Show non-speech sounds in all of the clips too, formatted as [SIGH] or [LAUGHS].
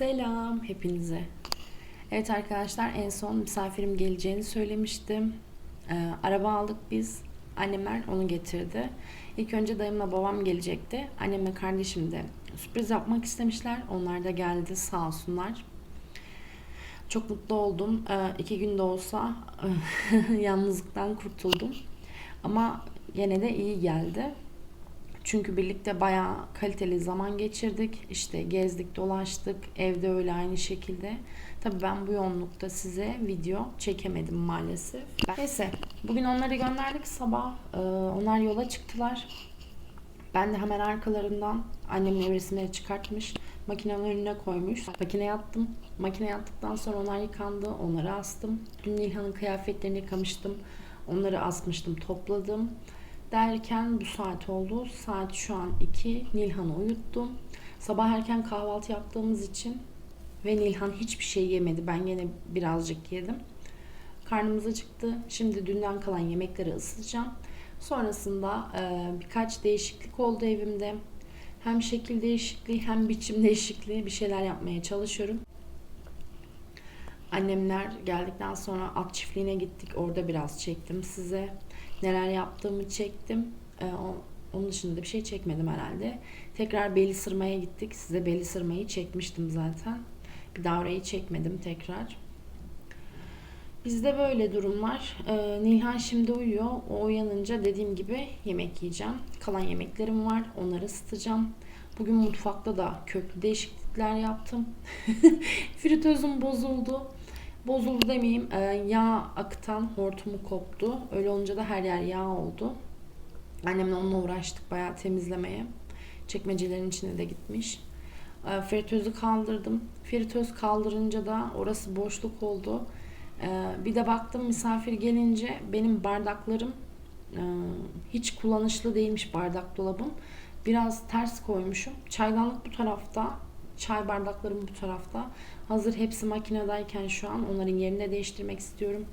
Selam hepinize. Evet arkadaşlar en son misafirim geleceğini söylemiştim. Ee, araba aldık biz. Annemler onu getirdi. İlk önce dayımla babam gelecekti. Annemle kardeşim de sürpriz yapmak istemişler. Onlar da geldi sağ olsunlar. Çok mutlu oldum. Ee, iki günde olsa [LAUGHS] yalnızlıktan kurtuldum. Ama yine de iyi geldi. Çünkü birlikte bayağı kaliteli zaman geçirdik. İşte gezdik, dolaştık. Evde öyle aynı şekilde. Tabii ben bu yoğunlukta size video çekemedim maalesef. Neyse, bugün onları gönderdik sabah. Ee, onlar yola çıktılar. Ben de hemen arkalarından annemin evresimleri çıkartmış. Makinenin önüne koymuş. Makineye attım. Makineye attıktan sonra onlar yıkandı. Onları astım. Dün Nilhan'ın kıyafetlerini yıkamıştım. Onları asmıştım, topladım. Derken bu saat oldu. Saat şu an 2. Nilhan'ı uyuttum. Sabah erken kahvaltı yaptığımız için ve Nilhan hiçbir şey yemedi. Ben yine birazcık yedim. Karnımız acıktı. Şimdi dünden kalan yemekleri ısıtacağım. Sonrasında e, birkaç değişiklik oldu evimde. Hem şekil değişikliği hem biçim değişikliği bir şeyler yapmaya çalışıyorum. Annemler geldikten sonra at çiftliğine gittik. Orada biraz çektim size. Neler yaptığımı çektim. O- onun dışında bir şey çekmedim herhalde. Tekrar beli sırmaya gittik. Size beli sırmayı çekmiştim zaten. Bir daha orayı çekmedim tekrar. Bizde böyle durumlar. Ee, Nilhan şimdi uyuyor. O uyanınca dediğim gibi yemek yiyeceğim. Kalan yemeklerim var. Onları ısıtacağım. Bugün mutfakta da köklü değişiklikler yaptım. [LAUGHS] Fritözüm bozuldu. Bozuldu demeyeyim. Ee, yağ akıtan hortumu koptu. Öyle olunca da her yer yağ oldu. Annemle onunla uğraştık bayağı temizlemeye. Çekmecelerin içine de gitmiş. Ee, Fritözü kaldırdım. Fritöz kaldırınca da orası boşluk oldu. Ee, bir de baktım misafir gelince benim bardaklarım e, hiç kullanışlı değilmiş bardak dolabım. Biraz ters koymuşum. Çaydanlık bu tarafta. Çay bardaklarım bu tarafta. Hazır hepsi makinedeyken şu an onların yerini değiştirmek istiyorum.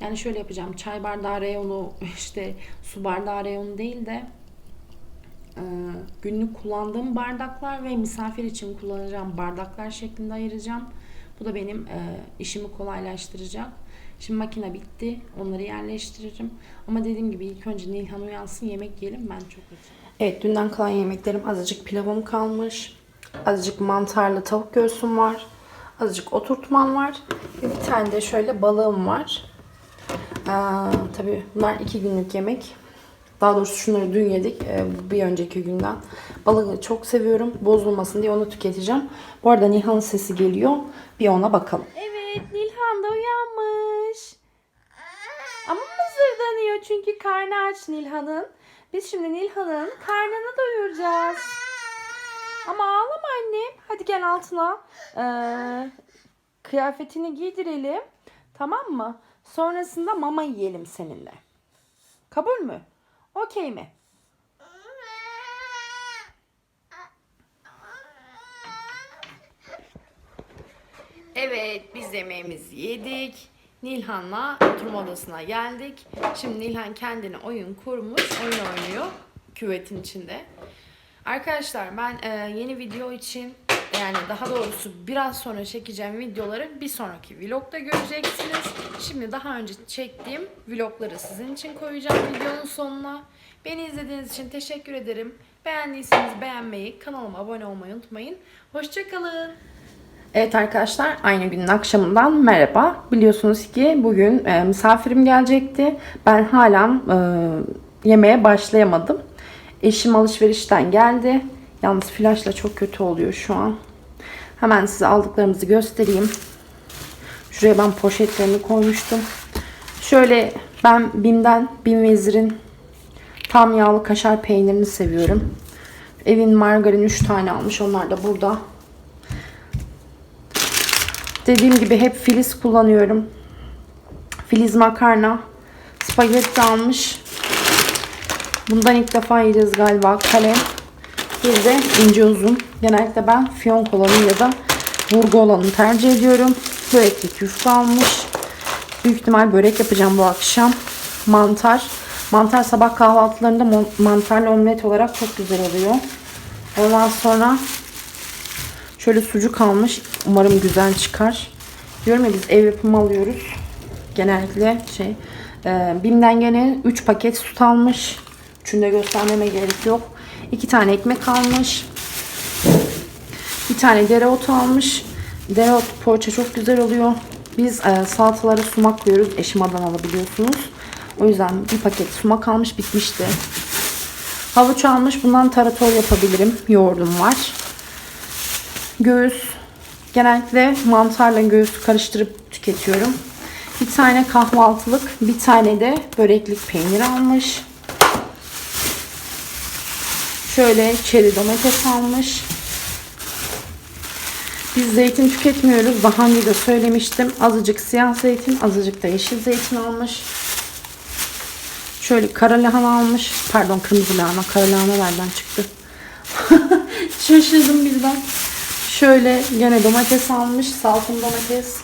Yani şöyle yapacağım. Çay bardağı reyonu [LAUGHS] işte su bardağı reyonu değil de e, günlük kullandığım bardaklar ve misafir için kullanacağım bardaklar şeklinde ayıracağım. Bu da benim e, işimi kolaylaştıracak. Şimdi makine bitti. Onları yerleştiririm. Ama dediğim gibi ilk önce Nilhan uyansın yemek yiyelim. Ben çok açım. Evet dünden kalan yemeklerim azıcık pilavım kalmış. Azıcık mantarlı tavuk göğsüm var. Azıcık oturtmam var. Ve bir tane de şöyle balığım var. Ee, tabii bunlar iki günlük yemek. Daha doğrusu şunları dün yedik. ee, bir önceki günden. Balığı çok seviyorum. Bozulmasın diye onu tüketeceğim. Bu arada Nilhan'ın sesi geliyor. Bir ona bakalım. Evet Nilhan da uyanmış. Ama mızırdanıyor çünkü karnı aç Nilhan'ın. Biz şimdi Nilhan'ın karnını doyuracağız. Ama ağlama annem. Hadi gel altına. Ee, kıyafetini giydirelim. Tamam mı? Sonrasında mama yiyelim seninle. Kabul mü? Okey mi? Evet biz yemeğimizi yedik. Nilhan'la oturma odasına geldik. Şimdi Nilhan kendine oyun kurmuş. Oyun oynuyor küvetin içinde. Arkadaşlar ben e, yeni video için yani daha doğrusu biraz sonra çekeceğim videoları bir sonraki vlogda göreceksiniz. Şimdi daha önce çektiğim vlogları sizin için koyacağım videonun sonuna. Beni izlediğiniz için teşekkür ederim. Beğendiyseniz beğenmeyi, kanalıma abone olmayı unutmayın. Hoşçakalın. Evet arkadaşlar aynı günün akşamından merhaba. Biliyorsunuz ki bugün e, misafirim gelecekti. Ben hala e, yemeğe başlayamadım. Eşim alışverişten geldi. Yalnız flaşla çok kötü oluyor şu an. Hemen size aldıklarımızı göstereyim. Şuraya ben poşetlerini koymuştum. Şöyle ben Bim'den Bim Vezir'in tam yağlı kaşar peynirini seviyorum. Evin margarin 3 tane almış. Onlar da burada. Dediğim gibi hep filiz kullanıyorum. Filiz makarna. Spagetti almış. Bundan ilk defa yiyeceğiz galiba. Kalem. Bir de ince uzun. Genellikle ben fiyonk olanı ya da burgu olanı tercih ediyorum. Böreklik yufka almış. Büyük ihtimal börek yapacağım bu akşam. Mantar. Mantar sabah kahvaltılarında mantarlı omlet olarak çok güzel oluyor. Ondan sonra Şöyle sucuk almış. Umarım güzel çıkar. Diyorum ya biz ev yapımı alıyoruz. Genellikle şey. E, Bim'den gene 3 paket süt almış. Üçünü de göstermeme gerek yok. 2 tane ekmek almış. Bir tane dereotu almış. Dereotu poğaça çok güzel oluyor. Biz e, salatalara sumak koyuyoruz. Eşim Adanalı biliyorsunuz. O yüzden bir paket sumak almış bitmişti. Havuç almış. Bundan tarator yapabilirim. Yoğurdum var. Göğüs. Genellikle mantarla göğüs karıştırıp tüketiyorum. Bir tane kahvaltılık, bir tane de böreklik peynir almış. Şöyle çeri domates almış. Biz zeytin tüketmiyoruz. Daha önce de söylemiştim. Azıcık siyah zeytin, azıcık da yeşil zeytin almış. Şöyle kara lahana almış. Pardon kırmızı lahana. Kara lahana nereden çıktı? [LAUGHS] Şaşırdım birden. Şöyle gene domates almış. Salkım domates.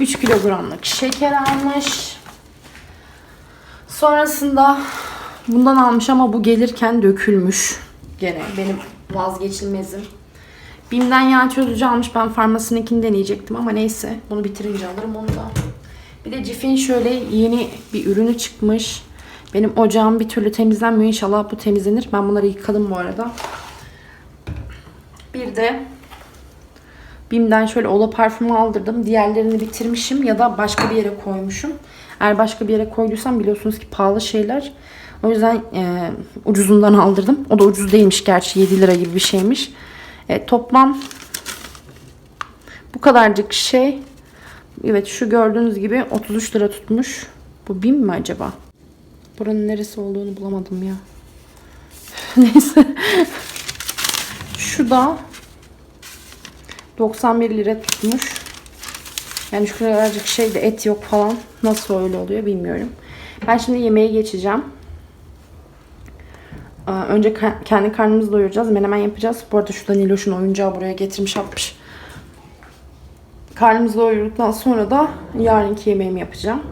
3 kilogramlık şeker almış. Sonrasında bundan almış ama bu gelirken dökülmüş. Gene benim vazgeçilmezim. Bim'den yağ çözücü almış. Ben farmasininkini deneyecektim ama neyse. Bunu bitirince alırım onu da. Bir de Cif'in şöyle yeni bir ürünü çıkmış. Benim ocağım bir türlü temizlenmiyor. İnşallah bu temizlenir. Ben bunları yıkadım bu arada. Bir de Bim'den şöyle Ola parfümü aldırdım. Diğerlerini bitirmişim ya da başka bir yere koymuşum. Eğer başka bir yere koyduysam biliyorsunuz ki pahalı şeyler. O yüzden e, ucuzundan aldırdım. O da ucuz değilmiş gerçi 7 lira gibi bir şeymiş. E, toplam bu kadarcık şey. Evet şu gördüğünüz gibi 33 lira tutmuş. Bu BİM mi acaba? Buranın neresi olduğunu bulamadım ya. [LAUGHS] Neyse. Şu da 91 lira tutmuş. Yani şu kadarcık şeyde et yok falan. Nasıl öyle oluyor bilmiyorum. Ben şimdi yemeğe geçeceğim. Önce kendi karnımızı doyuracağız. Menemen yapacağız. Bu arada şurada Niloş'un oyuncağı buraya getirmiş atmış. Karnımızı doyurduktan sonra da yarınki yemeğimi yapacağım.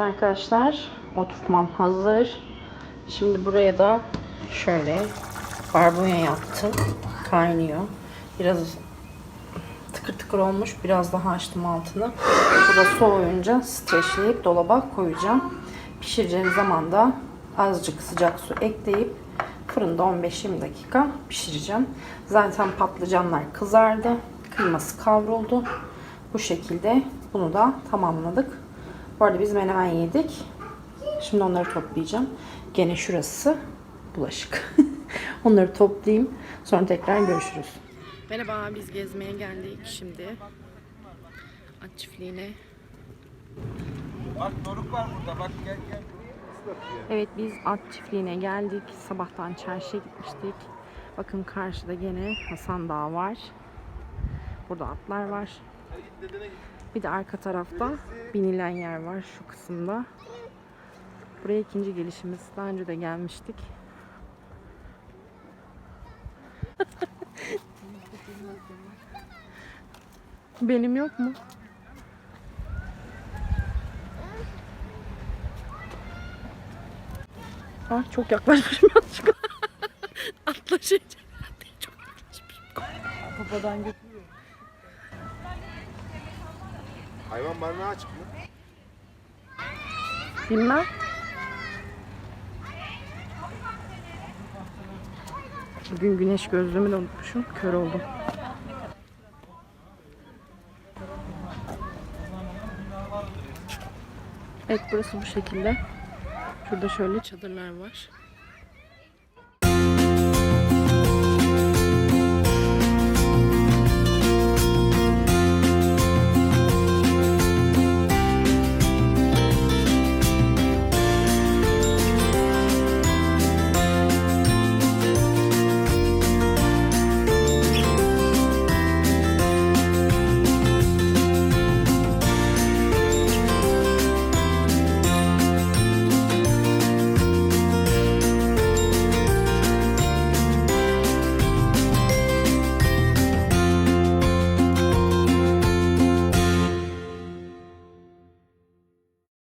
Evet arkadaşlar, oturtmam hazır. Şimdi buraya da şöyle barbunya yaptım. Kaynıyor. Biraz tıkır tıkır olmuş. Biraz daha açtım altını. Bu da soğuyunca streçleyip dolaba koyacağım. Pişireceğim zaman da azıcık sıcak su ekleyip fırında 15-20 dakika pişireceğim. Zaten patlıcanlar kızardı. Kıyması kavruldu. Bu şekilde bunu da tamamladık. Bu arada biz menemen yedik. Şimdi onları toplayacağım. Gene şurası bulaşık. [LAUGHS] Onları toplayayım. Sonra tekrar görüşürüz. Merhaba, biz gezmeye geldik şimdi. At çiftliğine. Bak doruk var burada bak gel gel. Evet biz at çiftliğine geldik. Sabahtan çarşıya gitmiştik. Bakın karşıda gene Hasan Dağı var. Burada atlar var. Bir de arka tarafta binilen yer var şu kısımda. Buraya ikinci gelişimiz. Daha önce de gelmiştik. [LAUGHS] Benim yok mu? Ah çok yaklaşmışım yanlışlıkla. [LAUGHS] Atlaşacağım. [LAUGHS] Çok yaklaşmışım. Babadan götürüyor. Hayvan barınağı açık mı? Bilmem. Bugün güneş gözlüğümü de unutmuşum. Kör oldum. Evet burası bu şekilde. Şurada şöyle çadırlar var.